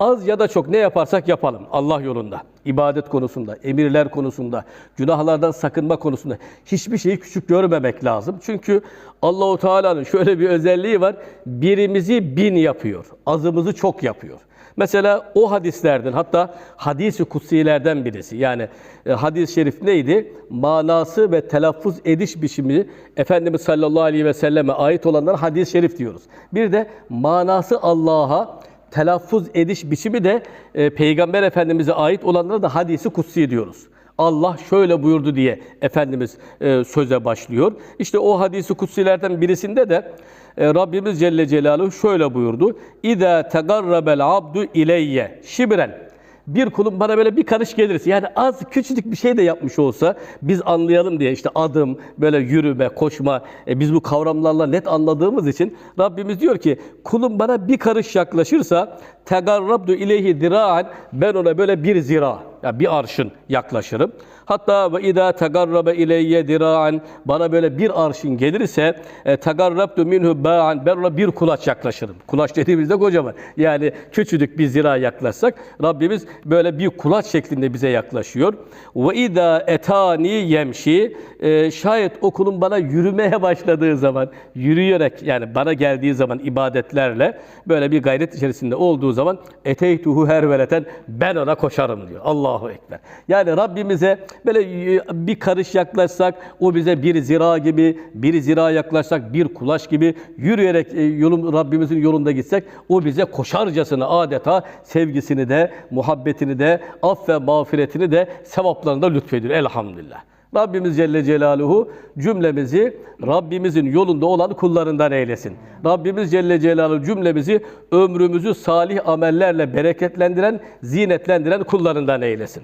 Az ya da çok ne yaparsak yapalım Allah yolunda, ibadet konusunda, emirler konusunda, günahlardan sakınma konusunda hiçbir şeyi küçük görmemek lazım. Çünkü Allahu Teala'nın şöyle bir özelliği var. Birimizi bin yapıyor, azımızı çok yapıyor. Mesela o hadislerden hatta hadisi kutsilerden birisi yani e, hadis-i şerif neydi? Manası ve telaffuz ediş biçimi Efendimiz sallallahu aleyhi ve selleme ait olanlara hadis-i şerif diyoruz. Bir de manası Allah'a telaffuz ediş biçimi de e, Peygamber Efendimiz'e ait olanlara da hadisi kutsi diyoruz. Allah şöyle buyurdu diye Efendimiz e, söze başlıyor. İşte o hadisi kutsilerden birisinde de e, Rabbimiz Celle Celaluhu şöyle buyurdu. İza tegarrabel abdu ileyye şibren bir kulum bana böyle bir karış gelirse yani az küçücük bir şey de yapmış olsa biz anlayalım diye işte adım, böyle yürüme, koşma e, biz bu kavramlarla net anladığımız için Rabbimiz diyor ki kulum bana bir karış yaklaşırsa tegarrabdu ileyhi diraan ben ona böyle bir zira yani bir arşın yaklaşırım. Hatta ve idâ tegarrabe ileyye diraan bana böyle bir arşın gelirse e, tegarrabtu minhu ba'an ben ona bir kulaç yaklaşırım. Kulaç dediğimizde kocaman. Yani küçücük bir zira yaklaşsak Rabbimiz böyle bir kulaç şeklinde bize yaklaşıyor. Ve idâ etani yemşi e, şayet o kulun bana yürümeye başladığı zaman yürüyerek yani bana geldiği zaman ibadetlerle böyle bir gayret içerisinde olduğu zaman eteytuhu her veleten ben ona koşarım diyor. Allahu Ekber. Yani Rabbimize böyle bir karış yaklaşsak o bize bir zira gibi, bir zira yaklaşsak bir kulaç gibi yürüyerek e, yolun Rabbimizin yolunda gitsek o bize koşarcasına adeta sevgisini de, muhabbetini de, aff ve mağfiretini de sevaplarını da lütfediyor. Elhamdülillah. Rabbimiz Celle Celaluhu cümlemizi Rabbimizin yolunda olan kullarından eylesin. Rabbimiz Celle Celaluhu cümlemizi ömrümüzü salih amellerle bereketlendiren, zinetlendiren kullarından eylesin.